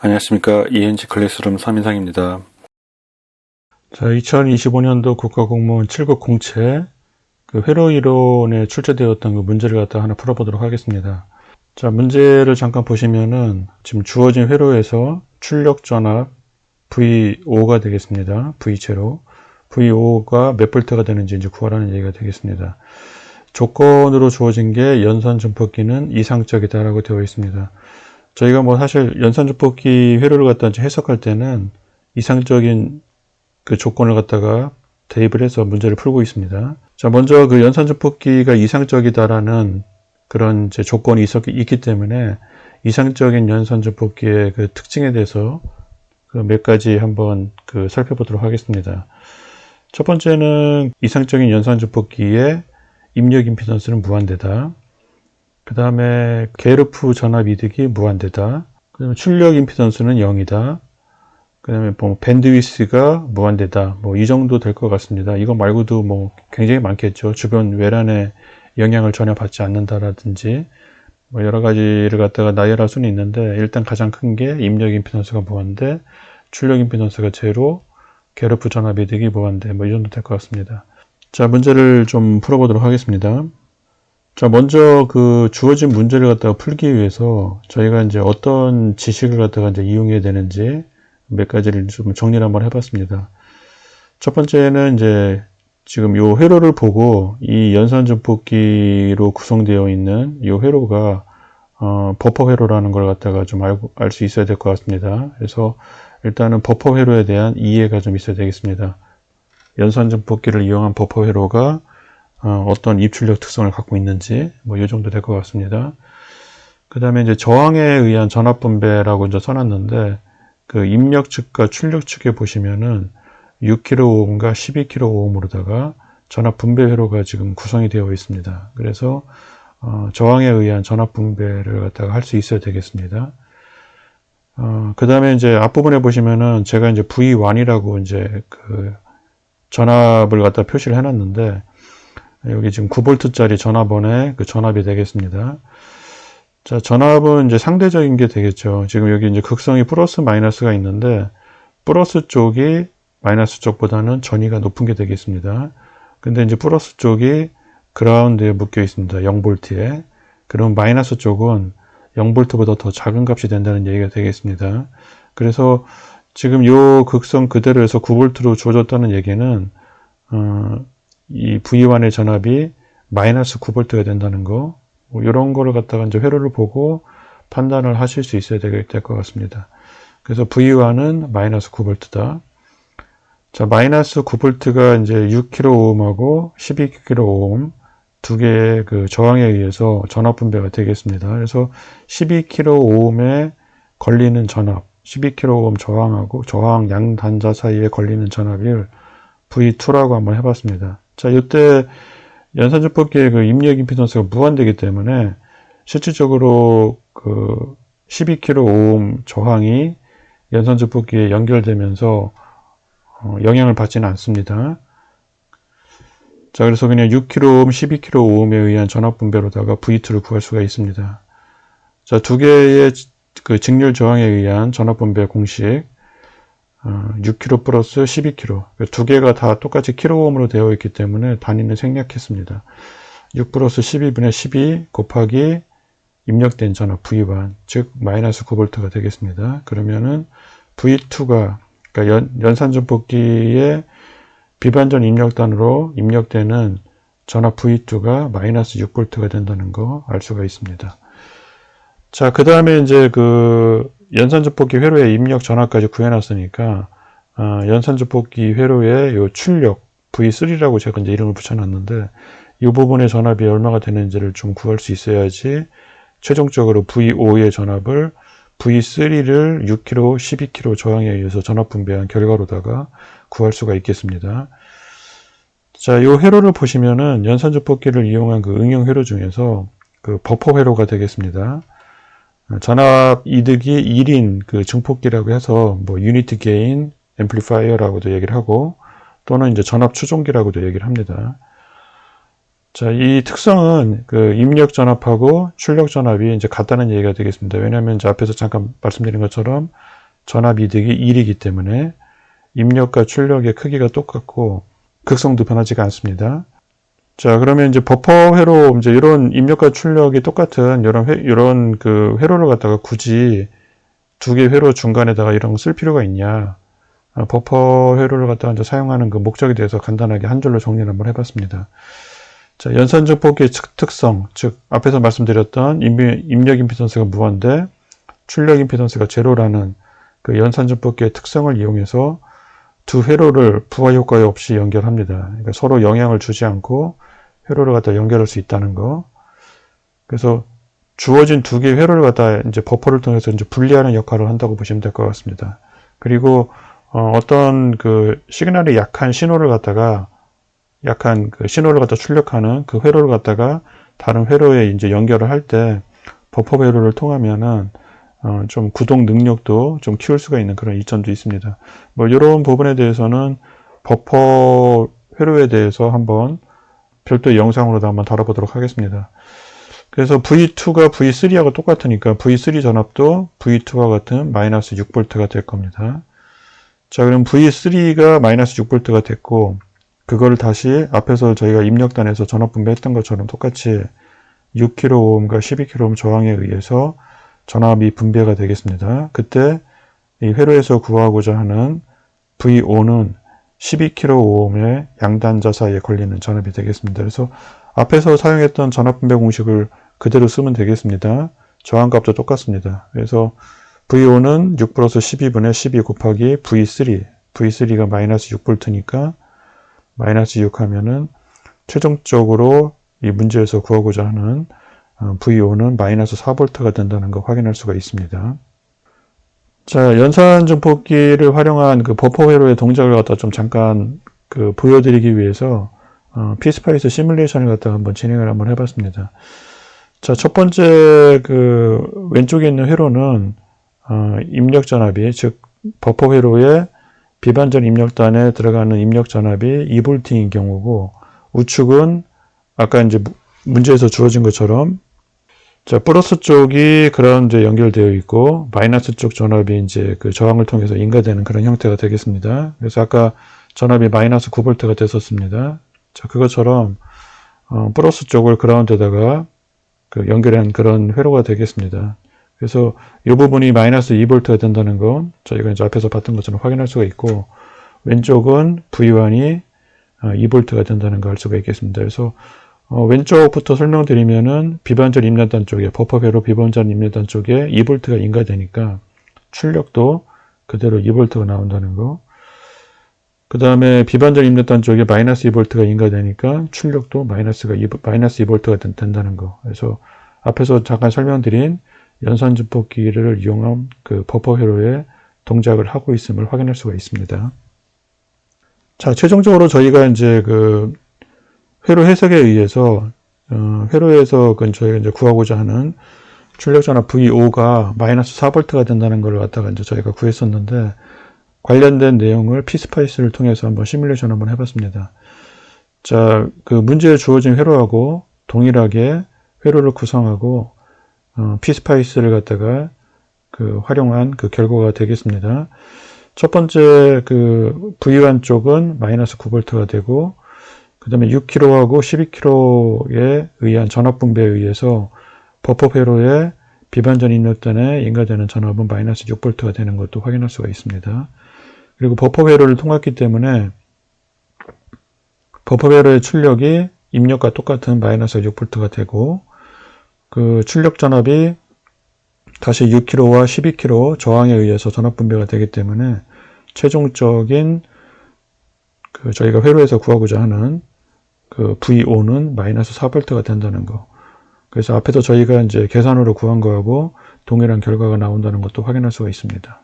안녕하십니까. ENG 클래스룸 3인상입니다. 자, 2025년도 국가공무원 7급 공채 그 회로 이론에 출제되었던 그 문제를 갖다 하나 풀어보도록 하겠습니다. 자, 문제를 잠깐 보시면은 지금 주어진 회로에서 출력 전압 V5가 되겠습니다. V체로. V5가 몇 볼트가 되는지 이제 구하라는 얘기가 되겠습니다. 조건으로 주어진 게 연산 증폭기는 이상적이다라고 되어 있습니다. 저희가 뭐 사실 연산 증폭기 회로를 갖다 이제 해석할 때는 이상적인 그 조건을 갖다가 대입을 해서 문제를 풀고 있습니다. 자, 먼저 그 연산 증폭기가 이상적이다라는 그런 이제 조건이 있었, 있기 때문에 이상적인 연산 증폭기의 그 특징에 대해서 그 몇 가지 한번 그 살펴보도록 하겠습니다. 첫 번째는 이상적인 연산 증폭기의 입력 임피던스는 무한대다. 그 다음에 게르프 전압 이득이 무한대다. 그 다음에 출력 임피던스는 0이다. 그 다음에 뭐 밴드위스가 무한대다. 뭐 이 정도 될 것 같습니다. 이거 말고도 뭐 굉장히 많겠죠. 주변 외란에 영향을 전혀 받지 않는다라든지 뭐 여러 가지를 갖다가 나열할 수는 있는데 일단 가장 큰 게 입력 임피던스가 무한대, 출력 임피던스가 제로, 게르프 전압 이득이 무한대. 뭐 이 정도 될 것 같습니다. 자, 문제를 좀 풀어보도록 하겠습니다. 자, 먼저 그 주어진 문제를 갖다가 풀기 위해서 저희가 이제 어떤 지식을 갖다가 이제 이용해야 되는지 몇 가지를 좀 정리를 한번 해봤습니다. 첫 번째는 이제 지금 요 회로를 보고 이 연산 증폭기로 구성되어 있는 이 회로가 어, 버퍼 회로라는 걸 갖다가 좀 알고 알 수 있어야 될 것 같습니다. 그래서 일단은 버퍼 회로에 대한 이해가 좀 있어야 되겠습니다. 연산 증폭기를 이용한 버퍼 회로가 어, 떤 입출력 특성을 갖고 있는지 뭐 이 정도 될 것 같습니다. 그 다음에 이제 저항에 의한 전압 분배라고 이제 써놨는데 그 입력 측과 출력 측에 보시면은 6kΩ과 12kΩ으로다가 전압 분배 회로가 지금 구성이 되어 있습니다. 그래서 어, 저항에 의한 전압 분배를 갖다가 할 수 있어야 되겠습니다. 어, 그 다음에 이제 앞부분에 보시면은 제가 이제 V1이라고 이제 그 전압을 갖다 표시를 해놨는데 여기 지금 9V짜리 전압원의 그 전압이 되겠습니다. 자, 전압은 이제 상대적인 게 되겠죠. 지금 여기 이제 극성이 플러스 마이너스가 있는데 플러스 쪽이 마이너스 쪽보다는 전위가 높은 게 되겠습니다. 근데 이제 플러스 쪽이 그라운드에 묶여 있습니다. 0볼트에. 그럼 마이너스 쪽은 0볼트보다 더 작은 값이 된다는 얘기가 되겠습니다. 그래서 지금 요 극성 그대로 해서 9볼트로 줘줬다는 얘기는 어, 이 V1의 전압이 마이너스 9V가 된다는 거, 뭐 이런 거를 갖다가 이제 회로를 보고 판단을 하실 수 있어야 될 것 같습니다. 그래서 V1은 마이너스 9V다. 자, 마이너스 9V가 이제 6kΩ하고 12kΩ 두 개의 그 저항에 의해서 전압 분배가 되겠습니다. 그래서 12kΩ에 걸리는 전압, 12kΩ 저항하고 저항 양단자 사이에 걸리는 전압을 V2라고 한번 해봤습니다. 자, 이때 연산조법계의 그 입력 임피던스가 무한되기 때문에 실질적으로 그 12kΩ 저항이 연산조법기에 연결되면서 어, 영향을 받지는 않습니다. 자, 그래서 그냥 6kΩ, 12kΩ에 의한 전압 분배로다가 V2를 구할 수가 있습니다. 자, 두 개의 그 직렬 저항에 의한 전압 분배 공식 6kg 어, 플러스 12kg 두 개가 다 똑같이 킬로옴으로 되어 있기 때문에 단위는 생략했습니다. 6 플러스 12분의 12 곱하기 입력된 전압 V1 즉 마이너스 9V가 되겠습니다. 그러면은 V2가 그러니까 연, 연산전폭기의 비반전 입력단으로 입력되는 전압 V2가 마이너스 6V가 된다는 거 알 수가 있습니다. 자, 그 다음에 이제 그 연산주폭기 회로의 입력 전압까지 구해놨으니까 어, 연산주폭기 회로의 요 출력 V3라고 제가 이제 이름을 붙여놨는데 이 부분의 전압이 얼마가 되는지를 좀 구할 수 있어야지 최종적으로 V5의 전압을 V3를 6kg, 12kg 저항에 의해서 전압 분배한 결과로다가 구할 수가 있겠습니다. 자, 이 회로를 보시면은 연산주폭기를 이용한 그 응용 회로 중에서 그 버퍼 회로가 되겠습니다. 전압 이득이 1인 그 증폭기라고 해서 뭐 유니트 게인 앰플리파이어라고도 얘기를 하고 또는 이제 전압 추종기라고도 얘기를 합니다. 자, 이 특성은 그 입력 전압하고 출력 전압이 이제 같다는 얘기가 되겠습니다. 왜냐하면 이제 앞에서 잠깐 말씀드린 것처럼 전압 이득이 1이기 때문에 입력과 출력의 크기가 똑같고 극성도 변하지가 않습니다. 자, 그러면 이제 버퍼 회로 이제 이런 입력과 출력이 똑같은 이런 회, 이런 그 회로를 갖다가 굳이 두 개 회로 중간에다가 이런 거 쓸 필요가 있냐? 아, 버퍼 회로를 갖다가 이제 사용하는 그 목적에 대해서 간단하게 한 줄로 정리를 한번 해봤습니다. 자, 연산적 뽑기의 특- 특성, 즉 앞에서 말씀드렸던 입력 임피던스가 무한대, 출력 임피던스가 제로라는 그 연산적 뽑기의 특성을 이용해서 두 회로를 부하 효과 없이 연결합니다. 그러니까 서로 영향을 주지 않고 회로를 갖다 연결할 수 있다는 거. 그래서 주어진 두 개의 회로를 갖다 이제 버퍼를 통해서 이제 분리하는 역할을 한다고 보시면 될 것 같습니다. 그리고 어, 어떤 그 시그널이 약한 신호를 갖다가 약한 그 신호를 갖다 출력하는 그 회로를 갖다가 다른 회로에 이제 연결을 할 때 버퍼 회로를 통하면은 어, 좀 구동 능력도 좀 키울 수가 있는 그런 이점도 있습니다. 뭐 이런 부분에 대해서는 버퍼 회로에 대해서 한번 별도 영상으로도 한번 다뤄보도록 하겠습니다. 그래서 V2가 V3하고 똑같으니까 V3 전압도 V2와 같은 마이너스 6V가 될 겁니다. 자, 그럼 V3가 마이너스 6V가 됐고, 그거를 다시 앞에서 저희가 입력단에서 전압 분배했던 것처럼 똑같이 6kΩ과 12kΩ 저항에 의해서 전압이 분배가 되겠습니다. 그때 이 회로에서 구하고자 하는 V5는 12kΩ의 양단자 사이에 걸리는 전압이 되겠습니다. 그래서 앞에서 사용했던 전압 분배 공식을 그대로 쓰면 되겠습니다. 저항값도 똑같습니다. 그래서 V5는 6 플러스 12분의 12 곱하기 V3, V3가 마이너스 6V니까 마이너스 6 하면은 최종적으로 이 문제에서 구하고자 하는 어, V5는 마이너스 4V가 된다는 거 확인할 수가 있습니다. 자, 연산 증폭기를 활용한 그 버퍼 회로의 동작을 갖다 좀 잠깐 그 보여드리기 위해서 어, 피스파이스 시뮬레이션을 갖다 한번 진행을 한번 해봤습니다. 자, 첫 번째 그 왼쪽에 있는 회로는 어, 입력 전압이 즉 버퍼 회로의 비반전 입력단에 들어가는 입력 전압이 2V인 경우고 우측은 아까 이제 무- 문제에서 주어진 것처럼 자, 플러스 쪽이 그라운드에 연결되어 있고 마이너스 쪽 전압이 이제 그 저항을 통해서 인가되는 그런 형태가 되겠습니다. 그래서 아까 전압이 마이너스 9V가 됐었습니다. 자, 그것처럼 어, 플러스 쪽을 그라운드에다가 그 연결한 그런 회로가 되겠습니다. 그래서 이 부분이 마이너스 2V가 된다는 건 저희가 이제 앞에서 봤던 것처럼 확인할 수가 있고 왼쪽은 V1이 2V가 된다는 걸 알 수가 있겠습니다. 그래서 어, 왼쪽부터 설명드리면은 비반전 입력단 쪽에 버퍼 회로 비반전 입력단 쪽에 2V가 인가되니까 출력도 그대로 2V가 나온다는 거. 그 다음에 비반전 입력단 쪽에 마이너스 2V가 인가되니까 출력도 마이너스가 2, 마이너스 2V가 된, 된다는 거. 그래서 앞에서 잠깐 설명드린 연산 증폭기를 이용한 그 버퍼 회로의 동작을 하고 있음을 확인할 수가 있습니다. 자, 최종적으로 저희가 이제 그 회로 해석에 의해서 어, 회로에서 그 저희가 이제 구하고자 하는 출력 전압 V5가 마이너스 4V가 된다는 걸 갖다가 이제 저희가 구했었는데 관련된 내용을 피스파이스를 통해서 한번 시뮬레이션 한번 해봤습니다. 자, 그 문제에 주어진 회로하고 동일하게 회로를 구성하고 어, 피스파이스를 갖다가 그 활용한 그 결과가 되겠습니다. 첫 번째 그 V1 쪽은 마이너스 9V가 되고 그 다음에 6kH하고 12kH에 의한 전압 분배에 의해서 버퍼 회로의 비반전 입력단에 인가되는 전압은 마이너스 6V가 되는 것도 확인할 수가 있습니다. 그리고 버퍼 회로를 통했기 때문에 버퍼 회로의 출력이 입력과 똑같은 마이너스 6V가 되고 그 출력 전압이 다시 6kH와 12kH 저항에 의해서 전압 분배가 되기 때문에 최종적인 그 저희가 회로에서 구하고자 하는 그 V5는 마이너스 4V가 된다는 거. 그래서 앞에서 저희가 이제 계산으로 구한 거하고 동일한 결과가 나온다는 것도 확인할 수가 있습니다.